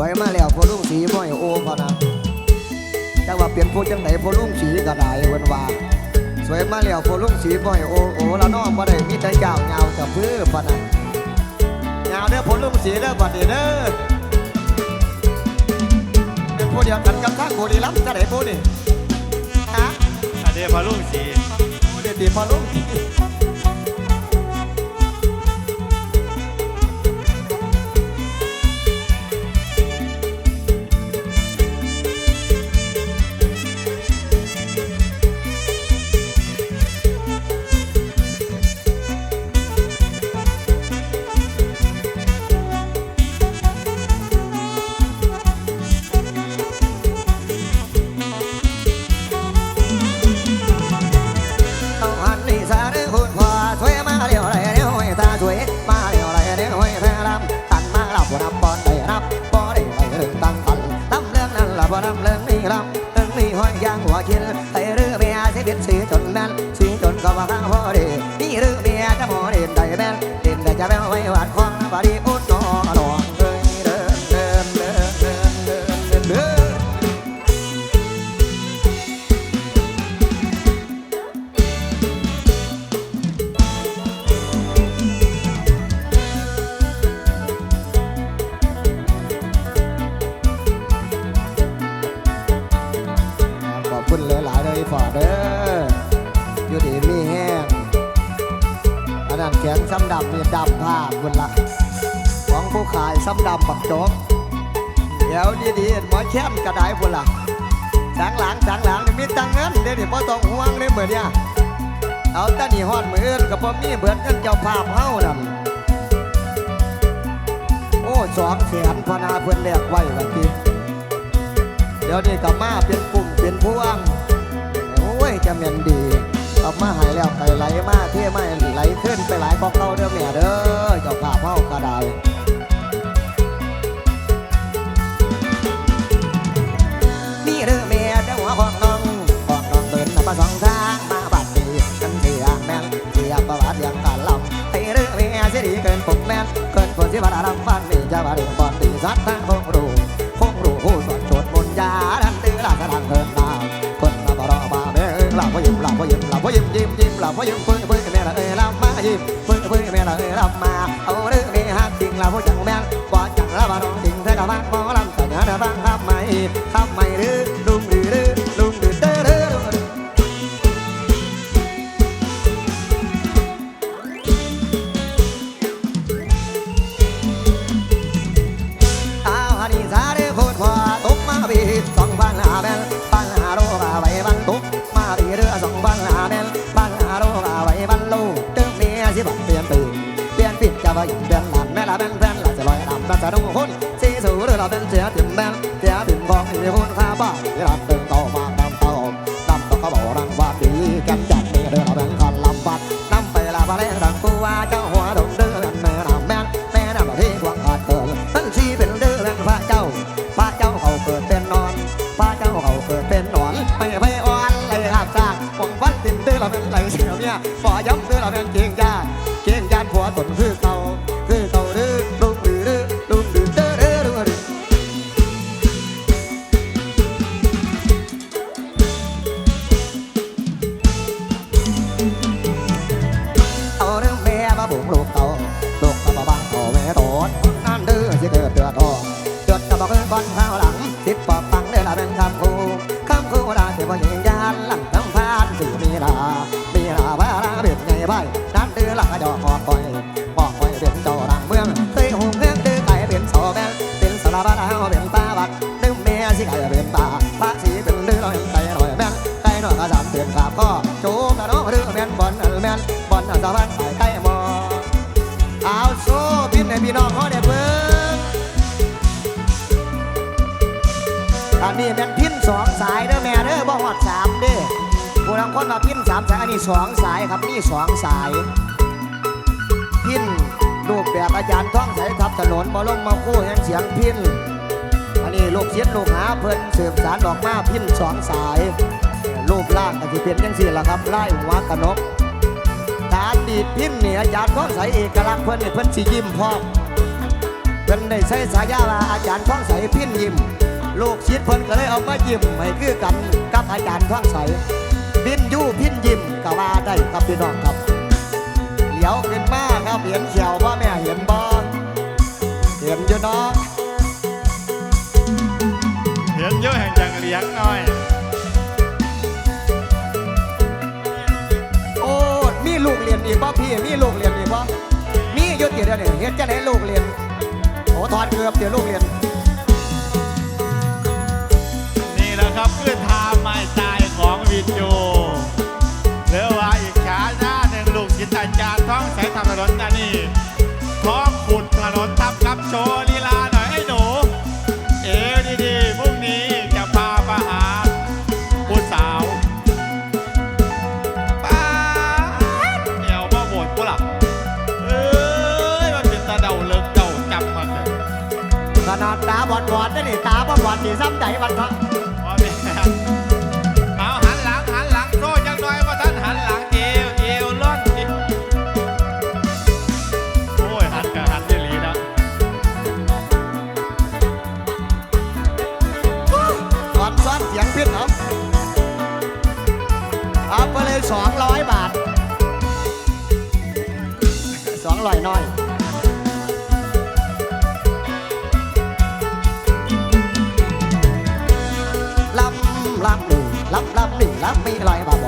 วยมาแล้วพอลุงสีม้อยโอพอนะจังว่าเปลี่ยนผู้จังไหนพอลุงสีก็ได้เวันว่าสวยมาแล้วพอลุงสีม้อยโอโอละน้องบ่ได้มีแต่ยาวยาวกับพื้นพอนะยาวเด้อพอลุงสีเด้อบัดนี้เด้อเป็นผู้เดียวกันกับทางบุรีรัมย์จะได้ผู้นี่ฮะอันนี้พอลุงสีผู้เดียวดีพอลุงสี เดี๋ยวดีๆหมอแช่มกระไดบุญละสังหลังสังหลังนี่มีตังเงินเดี๋ยวนี้พ่ต้องห่วงเลยเหมือนเนี่ยเอาต่นี่ฮอดมืออื่นกับพ่มีเบิดเงินเจ้าภาพเฮานั่นโอ้สองแสนพนาเพิ่อนแลกไว้ละทีเดี๋ยวนี้กลับมาเป็นปุ่มเป็นพวงโอ้ยจะเมียนดีกลับมาหายแล้วไปไหลมาเที่ไม่ไหลขึ้นไปหลายของเขาเด้อแม่เด้อเจ้าข้าเผากระได ของน้องของน้องเดินมาสองทางมาบัดดีกันเสียแม่นเสียประวัติอย่างการลำให้เด้อแม่เสียดีเกินผมแม่นเกินคนที่บ้ารำบ้านนี่จะมาเรื่องบอนดีสัตว์ทั้งคงรู้คงรู้ผู้สอนโจทย์มนยาดันตื้อหลักกระดังเดินตามคนมาบรอมาเบ้อหลับพ่อยิ้มหลับพ่อยิ้มหลับพ่อยิ้มยิ้มยิ้มหลับพ่อยิ้มเพิ่เพิ่งแม่ละเอ้ยลำมายิ้มเพิ่งเพิ่งแม่ละเอ้ยลำมา อลสะพัดไก่ไก่มอเอาโซ่บินให้พี่น้องเขาได้เบิ่งอันนี้เป็นพินสองสายเด้อแม่เด้อบ่หอดสามเด้อผู้นำคนมาพินสามสายอันนี้สองสายครับนี่สองสาย พินรูปแบบอาจารย์ท่องสายทับถนนมาลงมาคู่ยังเสียงพินอันนี้ลูกเสียนลูกหาเพิ่นสืบสารดอกมาพินสองสายรูปร่างก็จะเป็นยังสี่ละครับไล่หัวกระนกานดีดพิมเหนือยานท้องใสเอกลักษณ์เพิ่นเพิ่นสิยิ้มพอมเพิ่นได้ใช้สายยาว่าอาจารย์ท้องใสพิมยิ้มลูกชิดเพิ่นก็เลยเอามายิ้มให้คือกันกับอาจารย์ท้องใสบินยู่พิมยิ้มก็ว่าได้ครับพี่น้องครับเหลียวเป็นมาครับเห็นเฉียวว่าแม่เห็นบ่เห็นอยู่น้องเห็นเยอะแห่งจังเลี้ยงน้อย บ่พี่มีลูกเรียนนี่บ่มีอยุติเดียวนี่เฮ็ดจะไหนลูกเรียนโอ้ถอนเกือบเดี๋ยวลูกเรียน นี่แหละครับคือทางไม่ตายของวินยูเหลือว่าอีกขาหน้าหนึ่งลูกจินตอาจารท้องใสทำถนนกันนี่ สีซ้ำใจวันพระเอาหันหลังหันหลังโซ่จังน้ยว่าท่านหันหลังเจียวเจียวล้นโอ้หันกับหันยี่หลีนะก่อนซ้นเสียงพิเหรอเอาไปเลยสองร้อยบาทสองร้อยน้อย รักมีไรมาบ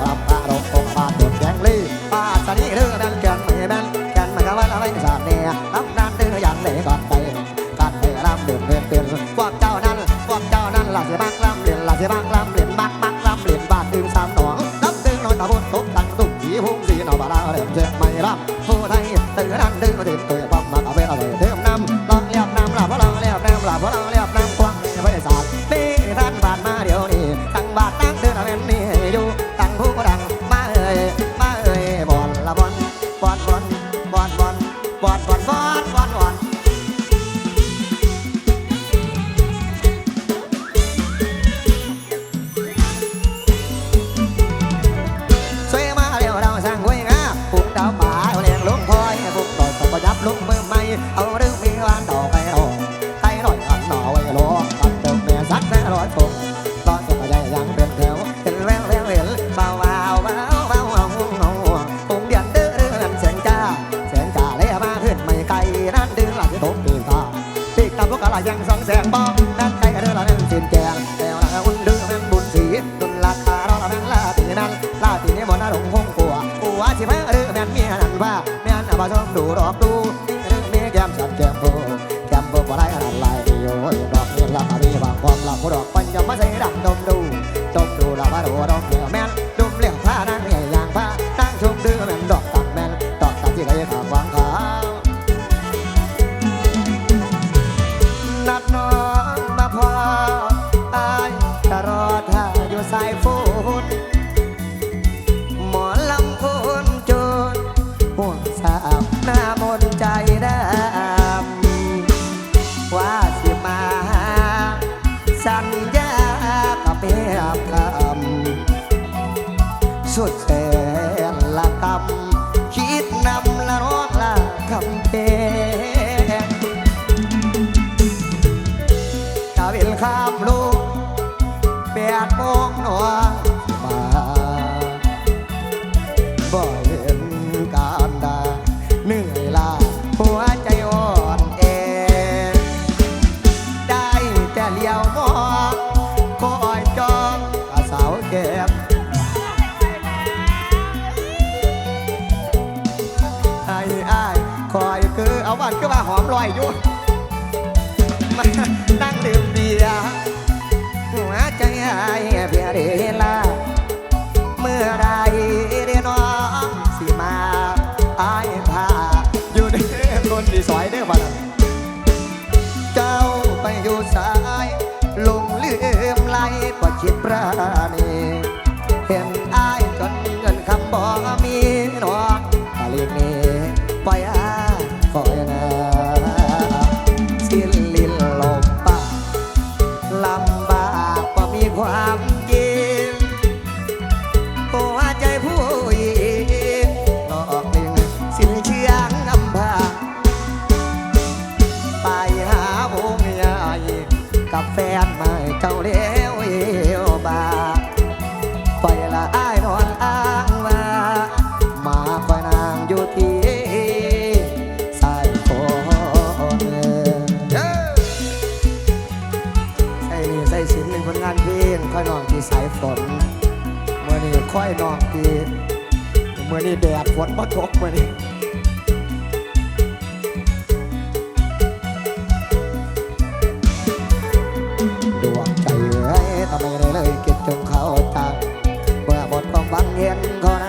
อก ดอกปัญญามาใส่ดำดมดูดมดูลาบาดูดมดู นี้แดดฝนมาตกมื่อนี้ดวงใจเอ้ยทำไมเลยเลยคิดถึงเขาจังเมื่อหมดความหวังเห็นคน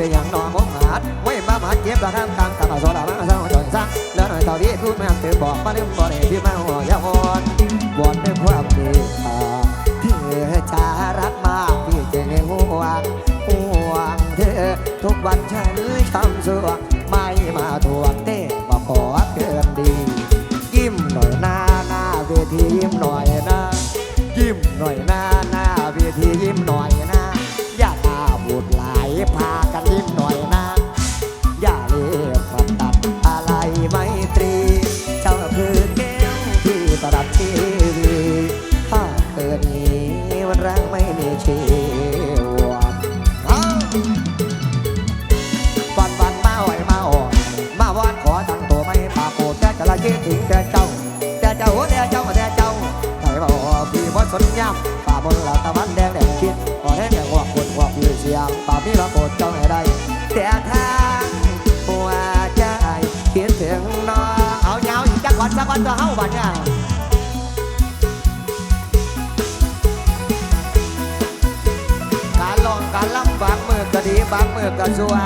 เป็นอย่างนอนมหาดไว้มามาเก็บกระทำกลางกลางโซดามาเศร้าจอยซักแล้วหน่อยต่อที่พูดแม่ตื่นบอกมาลืมบ่ได้ที่มาหัวยาอ่อนบอนด้วยความดีตตาที่จะรักมากที่จะห่วงห่วงเธอทุกวันฉันทำสวงีบางมือก็ซัว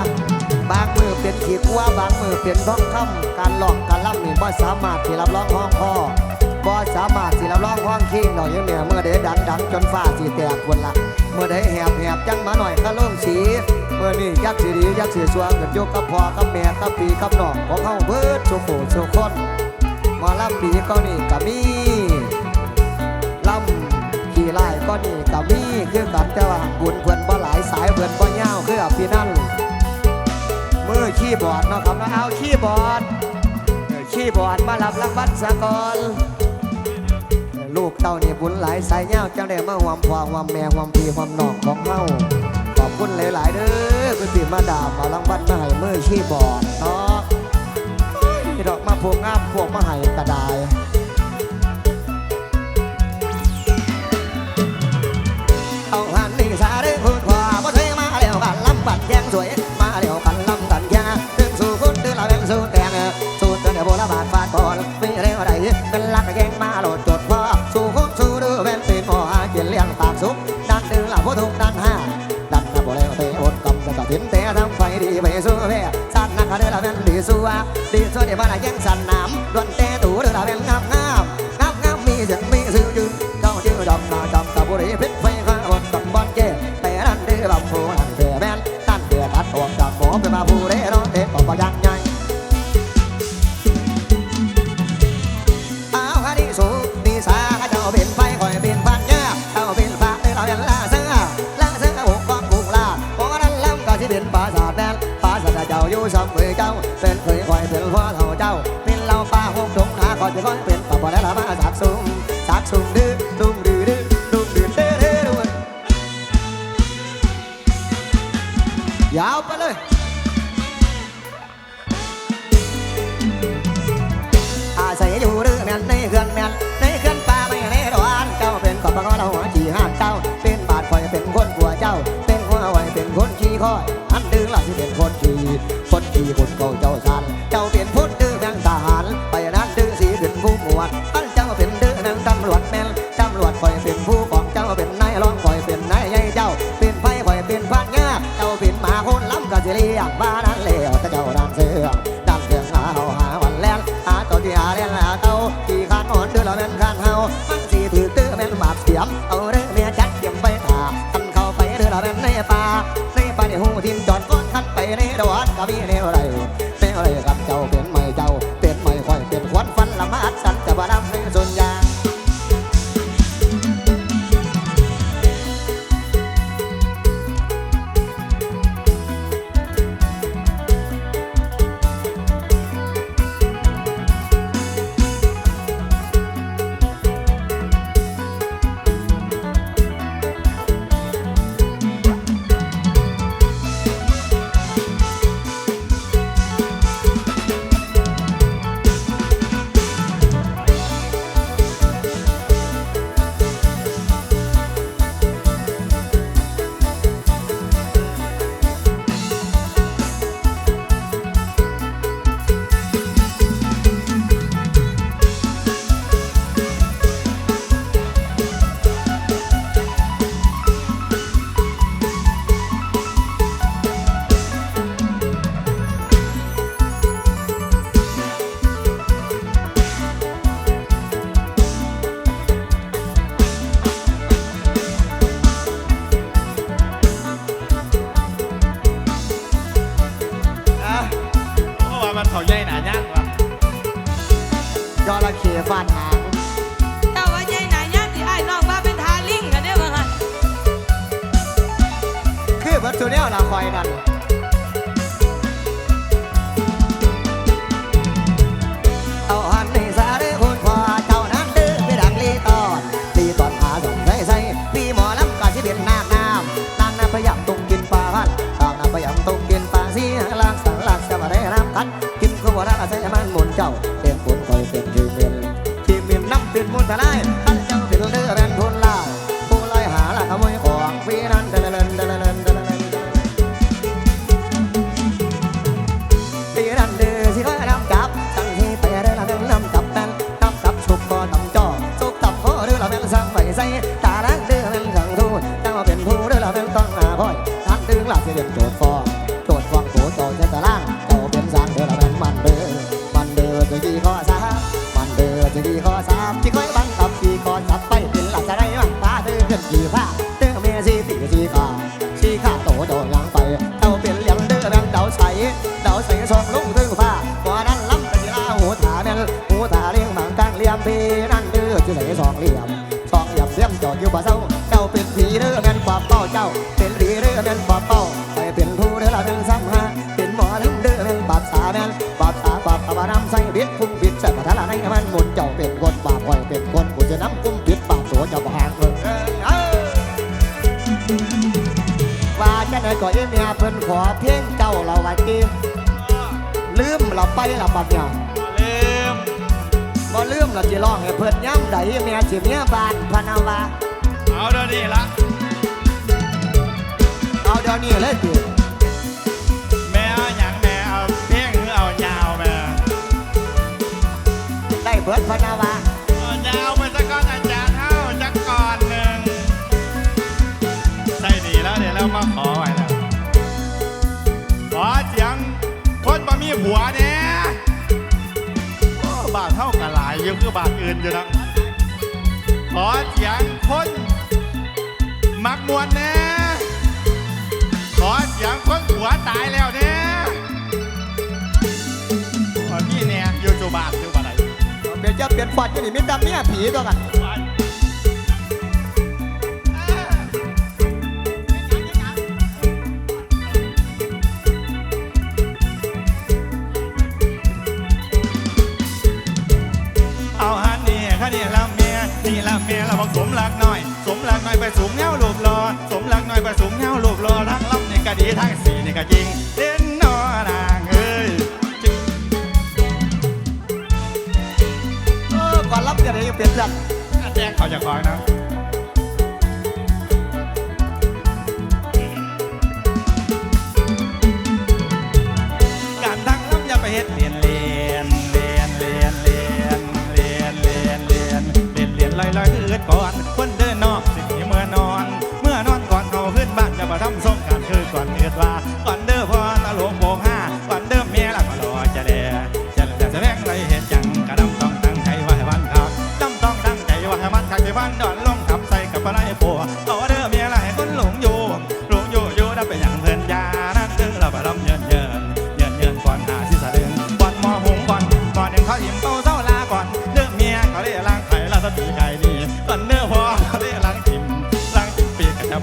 บางมือเป็นขีดกัวบางมือเป็นท้องคำการหลองการล่ำนี่บ่สามารถที่รับร้องห้องพ่อบ่สามารถที่รับร้องห้องคิงดอกอยังเนี่ยเมื่อใดดังดังจนฟ้าสีแตกคนละเมื่อใดแหบแหบจังมาหน่อยก็ล่มสีเมื่อนี้ยักษ์สีดียักษ์สีสัวกันยกกับพ่อกับแม่กับปีกับน้องของเขาเบิดสุโขสุคนมาล่ำดีก็นี่ก็มีลำขี่ไล่ก็นี่กับมีคือกันแต่ว่าบุญ หลายสายเพื่อนบ่ยาวคืออพี่นั่นมือขี้บอดเนาะครับเนาะเอาขี้บอดขี้บอดมารับรางวัลสากลลูกเต้านี่บุญหลายสายยาจังได้มาหวามพ่อหวามแม่หวามพี่หวามน้องของเฮาขอบคุณหลายๆเด้อคุณติมาดามมารางวัลมาให้มือขี้บอดเนาะที่ดอกมาพวงงามพวกมาให้กระดาย สวยมาแล้วกันลำกันแยงถึงสู่คุณถึงเราเป็นสู่แตงสู่เตือนโบราณบาทฟาดบอลไม่เร็วอะไรเป็นลักแยงมาโหลดจดพ่อสู่คุณสู่ดูเป็นปีนหมอเกียนเลี้ยงปากสุกดันดื้อลับผู้ทุกดันห้าดันกระโบเล้วเตะอดกำจะตัดสินแต่ทำไฟดีไปสู่แพ้สั้นนักเดือเราเป็นดีสู่ดีสู่เดี๋ยวมาแย่งสัต สองมือเจ้าเป็นเคยคอยเป็นพ่อเท่าเจ้าเป็นเราป่าหกดงหาคอยจะคอยเป็นป่าบ่ได้ละมาสักสูงสักสูงดื้อดุงดื้อดื้อดุงดื้อเด้อเด้อดุงยาวไปเลยอาศัยอยู่หรือแม่นในเขื่อนแม่นในเขื่อนป่าไม่ในดอนเจ้าเป็นขอบพระเราหัวจีห้าเจ้าเป็นบาดคอยเป็นคนกลัวเจ้า เป็นหัวไวเป็นคนขี้คอยอันดึง บุญขเจ้าสันเจ้าเป็นพุทธดื้อนงทหารไปนัดดื้อสีเป็นผู้หมวดอันเจ้าเป็นดื้อนางตำรวจแม่นตำรวจคอยเป็นผู้ของเจ้าเป็นนายรองคอยเป็นนายใหญ่เจ้า เป็นไฟคอยเป็นพันงาเจ้าเป็นหมาคนล้ำก็จะเรียกบ้านั้นเลวแต่เจ้าดันเสือดันเสือหาเอาหาวันแล้นหาตัวที่หาเล่นหาเต้าที่ขาดอ่อนดื้อเราแม่นขาดเฮามันสีถือตื้อแม่นหากเสียมเอา ดาวเสียงสองลุงถึงฟ้าก่อนั้นล้ำกันทีละหูถาเม่งหูถาเลี้ยงหมังตั้งเลี้ยมพีนั่นเดือดที่ไหนสองเหลี่ยมสองเหลี่ยมเสียมจอดอยู่บ่เศร้าเจ้าเป็นผีเด้อแม่นความเป้าเจ้า ดีลืมหลับไปหลับบัดเนี่ยลืมบ่ลืมเราจะร้องให้เพิ่นย้ำได้เมียสิเมียบานพนาวาเอาเดี๋ยวนี้ละเอาเดี๋ยวนี้เลยจีแม่เอาหยังแม่เอาเพียงหรือเอายาวแม่ได้เบิดพนาวา วเนี่ยบาทเท่ากับหลายยังคือบาทอื่นอยู่นะขอเสียงคนมักมวนเนี่ยขอเสียงคนหัวตายแล้วเนี่ยพี่เนี่ยอยู่จุบาทอยู่บ้าทไหนเบียจะเปลี่ยนฟัดจันนี่มิตรเมียผีตัวกัน อกสมหลักหน่อย สมหลักหน่อยไปสูงแนวลูบรอ สมหลักหน่อยไปสูงแนวลูบรอทั้งลำกในกะดีทั้งสีนี่กะจริงเล่นนอนางเอ้ยเออก่อนรับจะได้เปลี่ยนหลักแจ้งเขาจะคอยนะ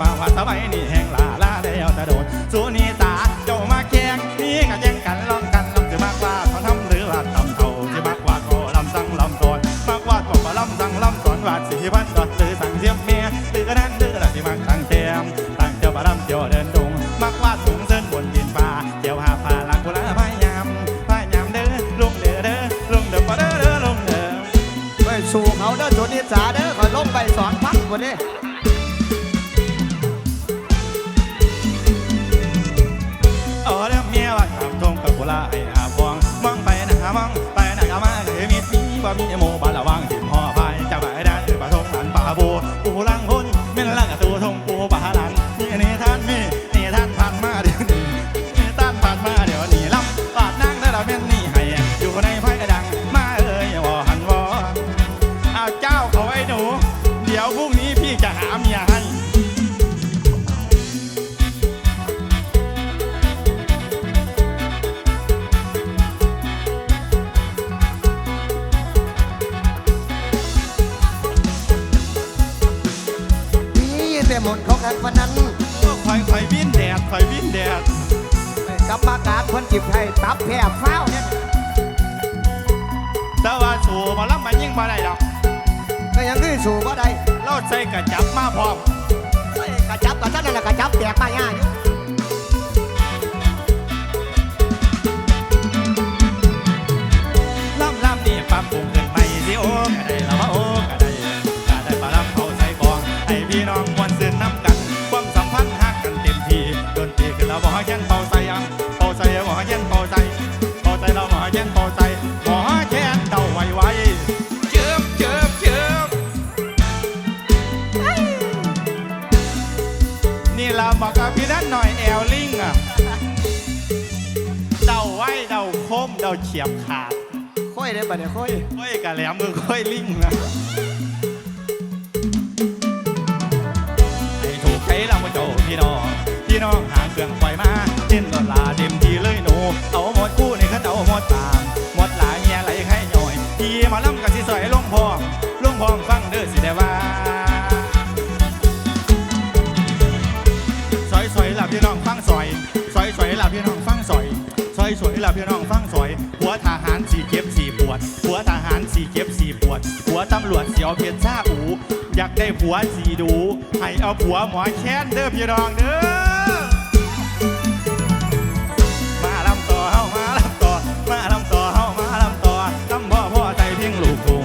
ป่าว่าสมัยนี้แห้งลาลาแล้วจะโดนสุนีตาเจ้ามาแข่งนี่ก็แย่งกันลองกันลำคือมากว่าเขาทำหรือว่าทำเขาจะมากว่าก็ลำสั่งลำตอนมากว่าก็ลำสั่งลำตอนวาดสีพันดอดหรือสั่งเสียบเมียหรือก็นั่นตืออะไรที่มักตั้งเตียมตั้งเจ้าบารำเจ้าเดินดงมากว่าสูงเส้นบนดินปลาเจ้าหาป่าลังกุลาพายามพายามเด้อลงเด้อเด้อลงเด้อปะเด้อเด้อลงเด้อไปสู่เขาเด้อสุนีตาเด้อขอลงไปสองพักคนเด้อ มเดาเฉียบขาดค่อยได้ปะเนี่ยค่อยค่อยกะแหลมมือค่อยลิงนะให้ถูกใจเรามาโจพี่น้องพี่น้องหางเครื่องปล่อยมาเต้นตลาเต็มที่เลยหนูเอาหมดคู่ในขันเอาหมดตามหมดหลายเงียไหลให้หน่อยพี่หมาล่ำกับสิสอยลงพองลงพองฟังเด้อสิได้ว่าซอยซอยหลับพี่น้องฟังซอยซอยซอยหลับพี่น้องฟังซอยซอยสวยหลับพี่น้องฟัง สีเก็บสีปวด หัวทหารสีเก็บสีปวด หัวตำรวจเสียวเพชรชาอู อยากได้ผัวสีดู ให้เอาผัวหมอแค้นเด้อพี่น้องเด้อ มาลำต่อเฮามาลำต่อ มาลำต่อเฮามาลำต่อลำพ่อพ่อใจเพียงลูกทุ่ง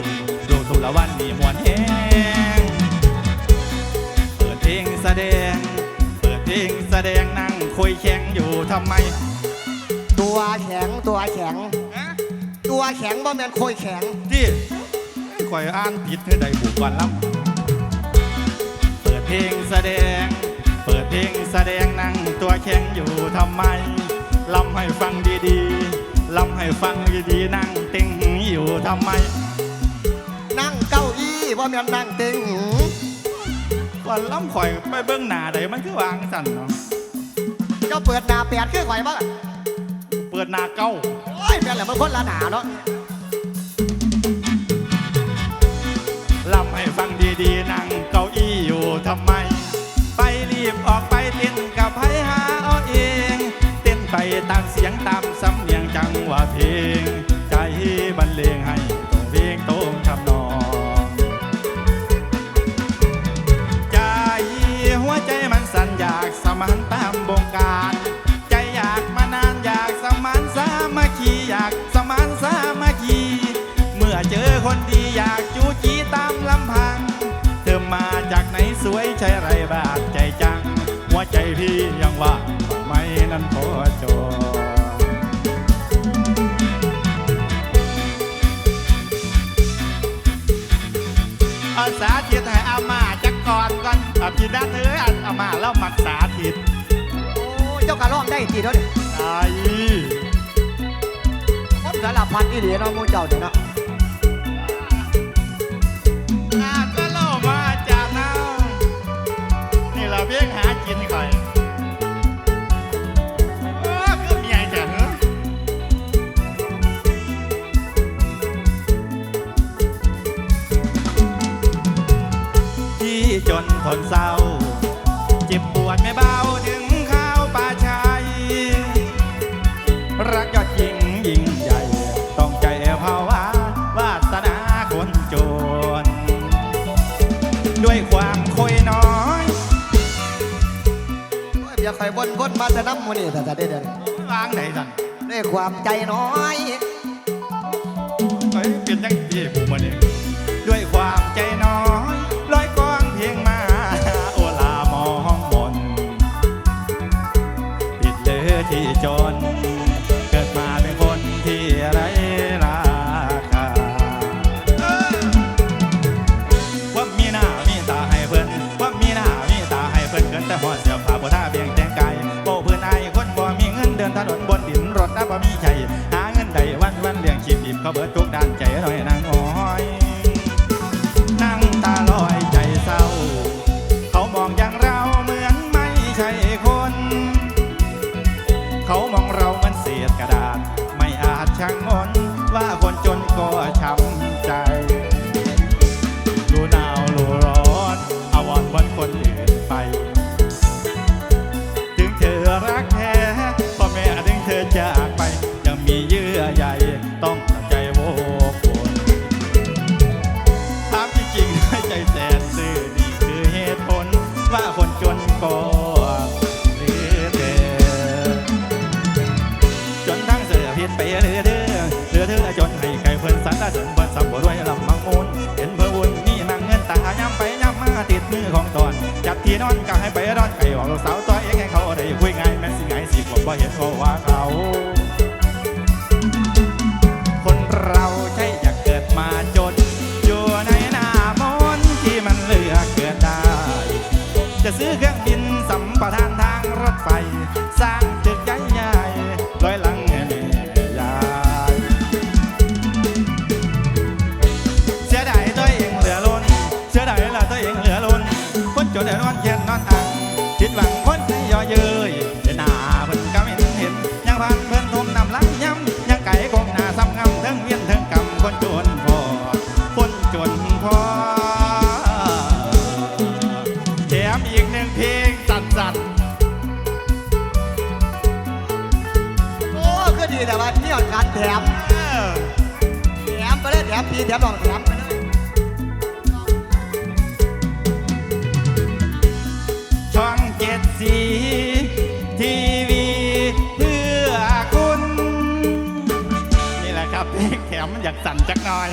ลูกทุ่งละวันนี้มวนแห้งเปิดเพลงแสดง เปิดเพลงแสดงนั่งคุยแข่งอยู่ทำไม ตัวแข็งตัวแข็ง ตัวแข็งบ่แม่นโคอยแข็งที่คอยอ่านผิดเธอใดบุกวันล่ำเปิดเพลงแสดง เปิดเพลงแสดงนั่งตัวแข็งอยู่ทำไมลำให้ฟังดีๆลำให้ฟังดีๆนั่งเต็งอยู่ทำไม นั่งเก้าอี้บ่แม่นนั่งเต็งหูก่อนล่ำข่อยไปเบื้องหน้าใดมันคือวางสั่นเนาะเจ้าเปิดหน้าแปดคือข่อยบ่เปิดหน้าเก้าโอ้ยแม่นแหละมันคนละหน้าเนาะลำให้ฟังดีๆนั่งเก้าอี้อยู่ทำไม ใช่ไรบาดใจจัง หัวใจพี่ยังว่างไหม่นั้นพอจออาสาธิตให้อามาจักก่อนก่อนอาพี่ด้านเอ้ยอันอามาแล้วมักสาธิต โอ้ยเจ้ากะร้องได้ทีเดียวนี่ไอ้คนสารพัดอีหลีเนาะหมู่เจ้านี่เนาะ คนเศร้า เจ็บปวดไม่เบาถึงข้าวปลาชัย รักยอดยิ่งยิ่งใหญ่ ต้องใจภาวะวาสนาคนจน ด้วยความคุยน้อยอย่คอยบนบนมาจะน้ำมันนี่จะได้เดินวางไหนสันด้วยความใจน้อยเฮ้ยเปลี่ยังที่ผมมาเนี่ยด้วยความใจ acaba todo. ยับลอกครับช่องเจ็ดสีทีวีเพื่อคุณ นี่แหละครับแขมันอยากสั่นจักหน่อย